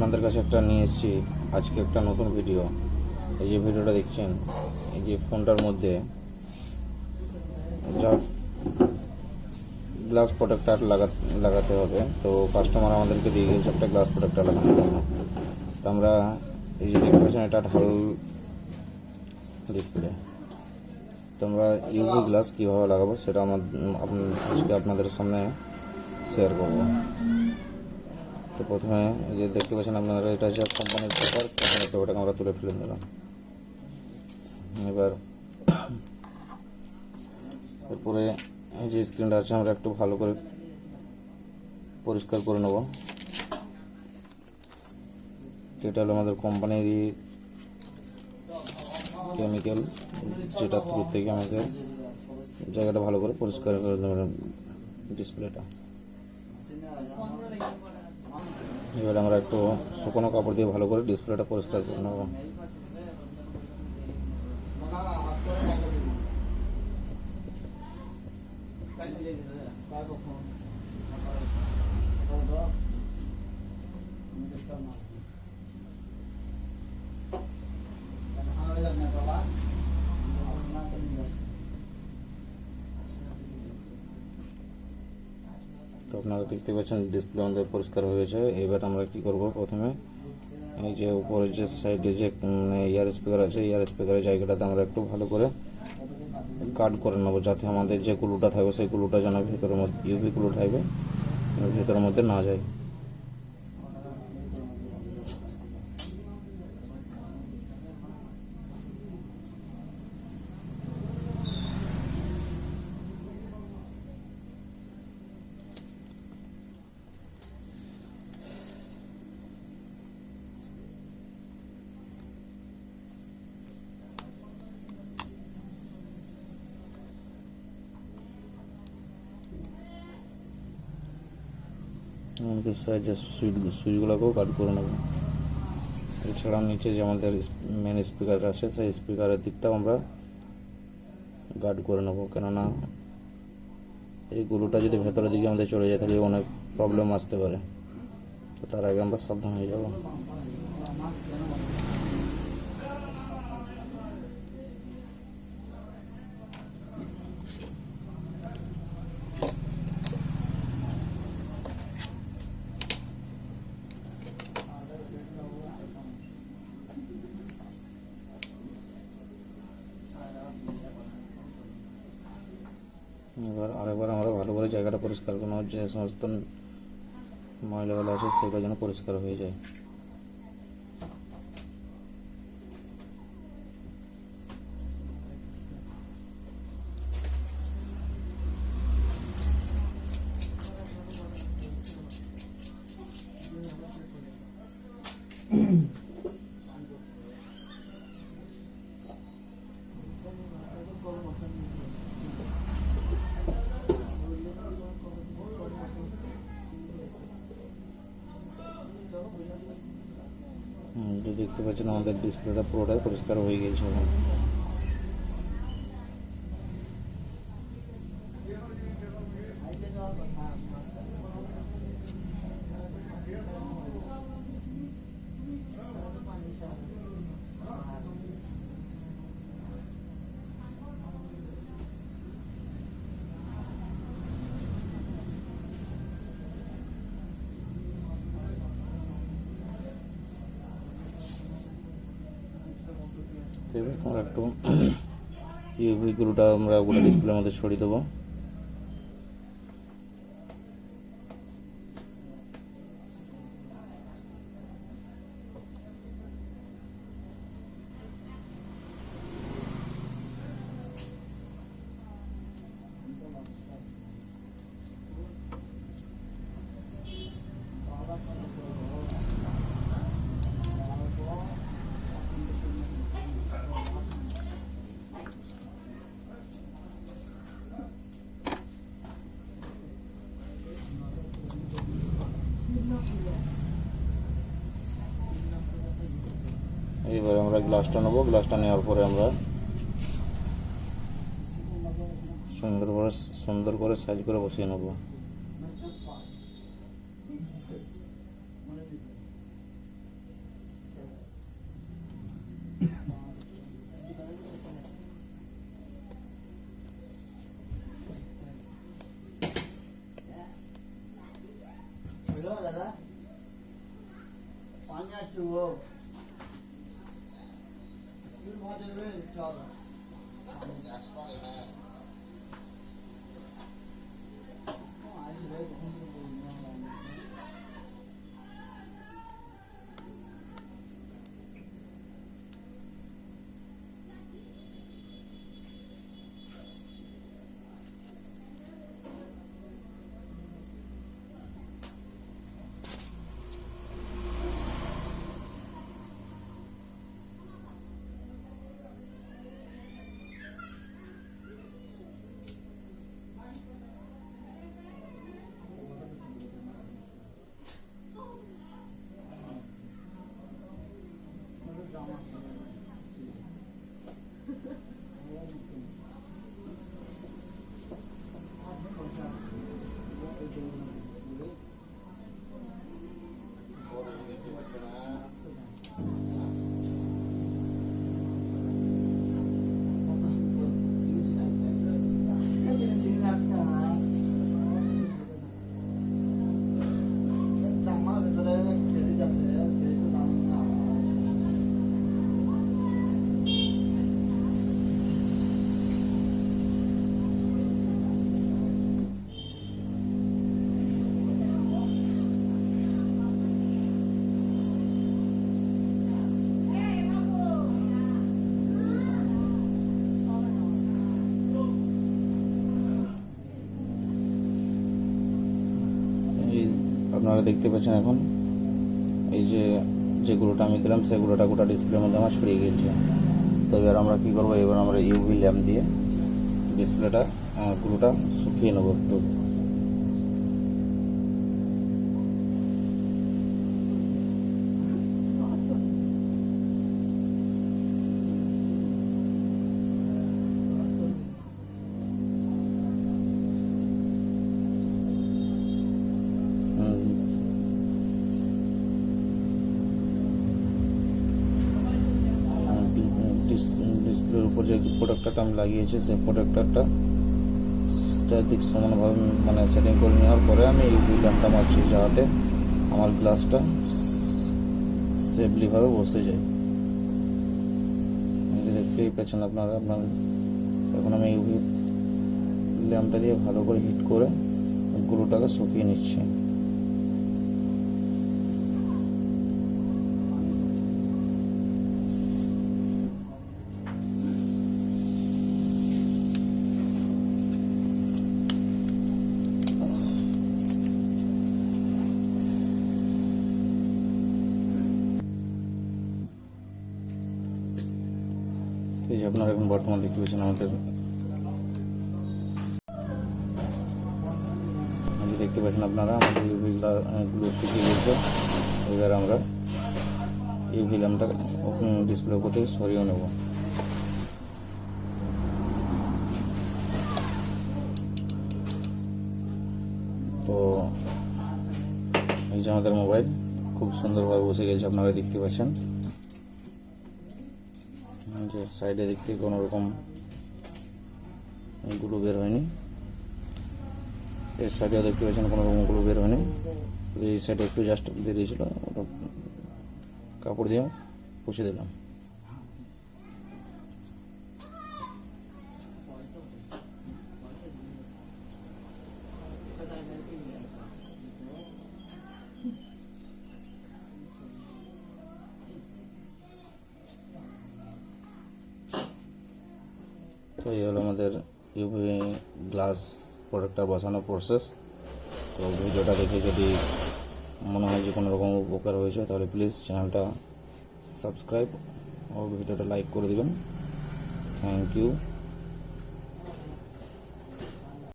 আপনাদের কাছে একটা নিয়ে এসেছি। আজকে একটা নতুন ভিডিও এই যে ভিডিওটা দেখছেন, এই যে ফোনটার মধ্যে যা গ্লাস প্রোটেক্টার লাগা, লাগাতে হবে। তো কাস্টমার আমাদেরকে দিয়ে গেছে একটা গ্লাস প্রোটেক্টার লাগানোর জন্য। তো আমরা এই যে দেখতে পাচ্ছেন এটা ঢাল ডিসপ্লে তো আমরা ইউভি গ্লাস কীভাবে লাগাবো, সেটা আমার আজকে আপনাদের সামনে শেয়ার করব। তো প্রথমে এই যে দেখতে পাচ্ছেন আপনারা, এটা হচ্ছে কোম্পানির পেপার কোম্পানির পেপারটাকে আমরা তুলে ফেলে দিলাম। এবার এরপরে যে স্ক্রিনটা আছে, আমরা একটু ভালো করে পরিষ্কার করে নেব। এটা হলো আমাদের কোম্পানির কেমিক্যাল যেটা থ্রু থেকে আমাকে জায়গাটা ভালো করে পরিষ্কার করে দেবেন ডিসপ্লেটা এবার আমরা একটু শুকনো কাপড় দিয়ে ভালো করে ডিসপ্লেটা পরিষ্কার করে নেব। তো আপনারা দেখতে পাচ্ছেন ডিসপ্লে আমাদের পরিষ্কার হয়েছে এবার আমরা কি করব প্রথমে? এই যে উপরে যে সাইডে যে ইয়ার স্পিকার আছে ইয়ার স্পিকারের জায়গাটাতে আমরা একটু ভালো করে কাট করে নেব, যাতে আমাদের যে কুলুটা থাকবে, সেই কুলুটা যেন ভেতরের মধ্যে ইউভি কুলু থাকবে ভেতরের মধ্যে না যায়। এমনকি যে সুইচ সুইচগুলোকেও কাট করে নেব। এছাড়া নিচে যে আমাদের মেন স্পিকার আছে, সেই স্পিকারের দিকটাও আমরা গার্ড করে নেব। কেননা এই গুলোটা যদি ভেতরের দিকে আমাদের চলে যায় তাহলে অনেক প্রবলেম আসতে পারে। তো তার আগে আমরা সাবধান হয়ে যাব এবার আরেকবার আমরা ভালো করে জায়গাটা পরিষ্কার কোনো যে সমস্ত ময়লাগুলো আছে সেগুলো যেন পরিষ্কার হয়ে যায়। দেখতে পাচ্ছেন আমাদের ডিসপ্লেটা পুরোটাই পরিষ্কার হয়ে গেছে এখন এবার আমরা একটু ইউভিগুলোটা আমরা গোটা ডিসপ্লের মধ্যে ছড়িয়ে দেবো। গ্লাসটা নেব। গ্লাসটা নেওয়ার পরে আমরা সুন্দর করে সুন্দর করে সাইজ করে বসিয়ে নেব। দাদা। রে চল আপনারা দেখতে পাচ্ছেন এখন, এই যে যে আমি দিলাম সেই গোটা ডিসপ্লের মধ্যে আমার ছড়িয়ে গিয়েছে। তো এবার আমরা কী করব? এবার আমরা ইউভি ল্যাম্প দিয়ে ডিসপ্লেটা গুলোটা শুকিয়ে নেব। একটু ডিসপ্লের উপর যে প্রোডাক্টটা আমি লাগিয়েছি, সেই প্রোডাক্টারটা চারদিক সমানভাবে মানে সেটিং করে নেওয়ার পরে আমি এই দুই ল্যাম্পটা মারছি, যাতে আমার গ্লাসটা সেফলিভাবে বসে যায়। দেখতেই পাচ্ছেন আপনারা, আপনার এখন আমি ইউভি ল্যাম্পটা দিয়ে ভালো করে হিট করে গুঁড়োটাকে শুকিয়ে নিচ্ছি। আপনারা এখন বর্তমান দেখতে পাচ্ছেন আমাদের দেখতে পাচ্ছেন আপনারা, আমাদের ইউভি গুলো শুকিয়ে গেছে এবার আমরা ইউভি ল্যাম্পটা ডিসপ্লের উপর থেকে সরিয়ে নেব। তো, এই যে আমাদের মোবাইল খুব সুন্দরভাবে বসে গেছে আপনারা দেখতে পাচ্ছেন। যে সাইডে দিক থেকে কোনো রকমগুলো বের হয়নি। এর সাইডেও দেখতে পাচ্ছেন কোনো রকমগুলো বের হয়নি। এই সাইডে একটু জাস্ট বেরিয়েছিল ওটা কাপড় দিয়ে পুষে দিলাম। তো এই হলো আমাদের ইউভি গ্লাস প্রোডাক্টটা বসানোর প্রসেস তো ভিডিওটা দেখে যদি মনে হয় যে কোনো রকম উপকার হয়েছে, তাহলে প্লিজ চ্যানেলটা সাবস্ক্রাইব ও ভিডিওটা লাইক করে দেবেন। Thank you